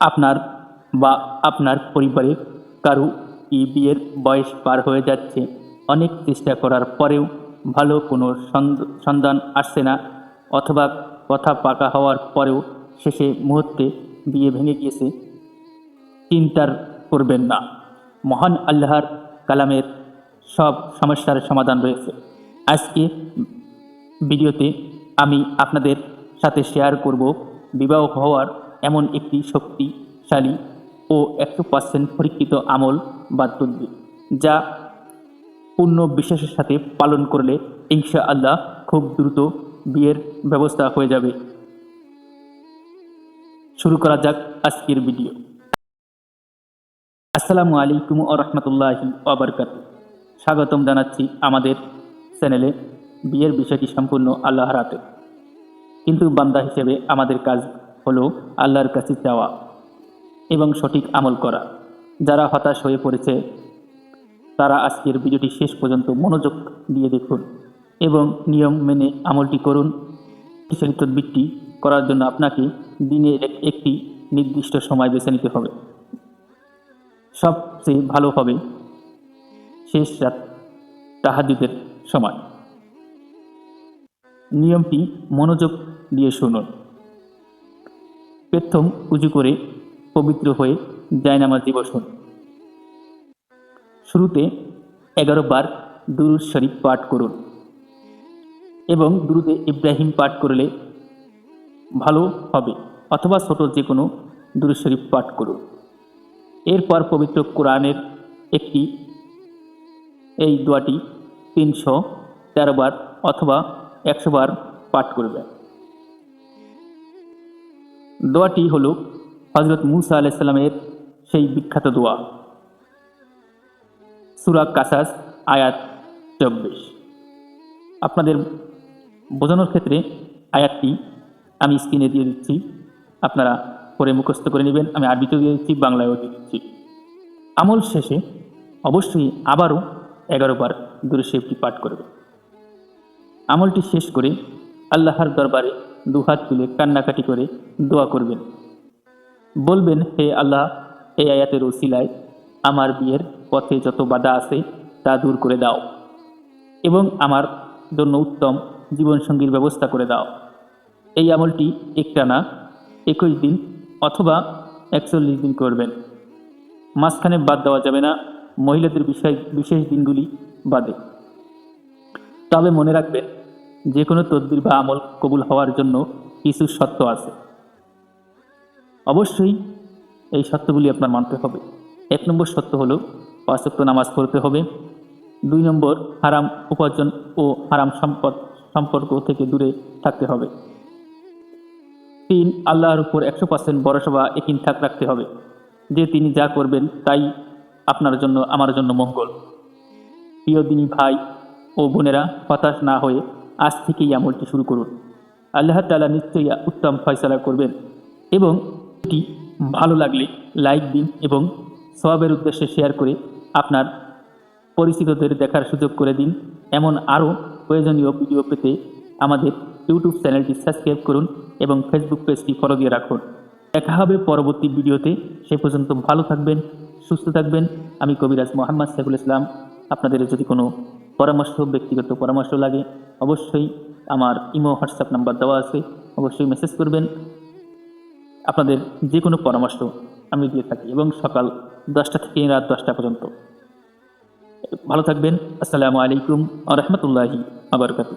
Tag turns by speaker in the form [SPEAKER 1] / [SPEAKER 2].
[SPEAKER 1] আপনার বা আপনার পরিবারে কারও বিয়ের বয়স পার হয়ে যাচ্ছে। অনেক চেষ্টা করার পরেও ভালো কোনো সন্ধান আসছে না অথবা কথা পাকা হওয়ার পরেও শেষে মুহূর্তে বিয়ে ভেঙে গিয়েছে। চিন্তার করবেন না। মহান আল্লাহর কালামের সব সমস্যার সমাধান রয়েছে। আজকে ভিডিওতে আমি আপনাদের সাথে শেয়ার করব বিবাহ হওয়ার এমন একটি শক্তিশালী ও একশো পার্সেন্ট পরীক্ষিত আমল বা তদ্বির, যা পূর্ণ বিশ্বাসের সাথে পালন করলে ইনশা আল্লাহ খুব দ্রুত বিয়ের ব্যবস্থা হয়ে যাবে। শুরু করা যাক আজকের ভিডিও। আসসালামু আলাইকুম ও রহমতুল্লাহি ওবরকাত স্বাগতম জানাচ্ছি আমাদের চ্যানেলে বিয়ের বিষয়টি সম্পূর্ণ আল্লাহর হাতে। কিন্তু বান্দা হিসেবে আমাদের কাজ হলো আল্লাহর কাছে চাওয়া এবং সঠিক আমল করা। যারা হতাশ হয়ে পড়েছে, তারা আজকের ভিডিওটি শেষ পর্যন্ত মনোযোগ দিয়ে দেখুন এবং নিয়ম মেনে আমলটি করুন। তদবিরটি করার জন্য আপনাকে দিনে এক- একটি নির্দিষ্ট সময় বেছে নিতে হবে। সবচেয়ে ভালো হবে শেষ রাত তাহাজুদের সময়। নিয়মটি মনোযোগ দিয়ে শুনুন। প্রথম উজু করে পবিত্র হয়ে জায়নামাজি বসুন শুরুতে এগারো বার দুরুদ শরীফ পাঠ করুন এবং দুরুদে ইব্রাহিম পাঠ করলে ভালো হবে অথবা ছোট যে কোনো দুরুদ শরীফ পাঠ করুন। এরপর পবিত্র কোরআনের একটি এই দোয়াটি তিনশো তেরো বার অথবা একশো বার পাঠ করবে দোয়াটি হল হজরত মুসা আলাইসাল্লামের সেই বিখ্যাত দোয়া। সুরা কাসাস, আয়াত চব্বিশ। আপনাদের বোঝানোর ক্ষেত্রে আয়াতটি আমি স্ক্রিনে দিয়ে দিচ্ছি। আপনারা পরে মুখস্থ করে নেবেন, আমি আরবিতেও দিয়ে দিচ্ছি, বাংলায়ও দিয়ে দিচ্ছি। আমল শেষে অবশ্যই আবারও এগারো বার দুরুশেফটি পাঠ করবে আমলটি শেষ করে আল্লাহর দরবারে দুহাত তুলে কান্নাকাটি করে দোয়া করবেন। বলবেন, হে আল্লাহ, এই আয়াতের ওসিলায় আমার বিয়ের পথে যত বাধা আছে তা দূর করে দাও এবং আমার জন্য উত্তম জীবনসঙ্গীর ব্যবস্থা করে দাও। এই আমলটি একটানা একুশ দিন অথবা একচল্লিশ দিন করবেন। মাঝখানে বাদ দেওয়া যাবে না, মহিলাদের বিষয় বিশেষ দিনগুলি বাদে। তবে মনে রাখবেন যে কোনো তদবির বা আমল কবুল হওয়ার জন্য কিছু শর্ত আছে। অবশ্যই এই শর্তগুলি আপনার মানতে হবে। এক নম্বর শর্ত হলো পাঁচক্ত নামাজ পড়তে হবে। দুই নম্বর, হারাম উপার্জন ও হারাম সম্পদ, সম্পর্ক থেকে দূরে থাকতে হবে। তিন, আল্লাহর উপর একশো পার্সেন্ট ভরসা বা একিন থাক রাখতে হবে। যে তিনি যা করবেন তাই আপনার জন্য, আমার জন্য মঙ্গল। প্রিয় দিনী ভাই ও বোনেরা, হতাশ না হয়ে আজ থেকেই আমলটি শুরু করুন। আল্লাহ তালা নিশ্চয়ই উত্তম ফয়সলা করবেন এবং এটি ভালো লাগলে লাইক দিন এবং সবাবের উদ্দেশ্যে শেয়ার করে আপনার পরিচিতদের দেখার সুযোগ করে দিন। এমন আরও প্রয়োজনীয় ভিডিও পেতে আমাদের ইউটিউব চ্যানেলটি সাবস্ক্রাইব করুন এবং ফেসবুক পেজটি ফলো দিয়ে রাখুন। দেখা হবে পরবর্তী ভিডিওতে। সে পর্যন্ত ভালো থাকবেন, সুস্থ থাকবেন। আমি কবিরাজ মোহাম্মদ শেখুল ইসলাম। আপনাদের যদি কোনো পরামর্শ, ব্যক্তিগত পরামর্শ লাগে অবশ্যই আমার ইমো, হোয়াটসঅ্যাপ নাম্বার দেওয়া আছে। অবশ্যই মেসেজ করবেন। আপনাদের যে কোনো পরামর্শ আমি দিয়ে থাকি এবং সকাল দশটা থেকে রাত দশটা পর্যন্ত। ভালো থাকবেন। আসসালামু আলাইকুম আ রহমতুল্লাহি আবরকাতু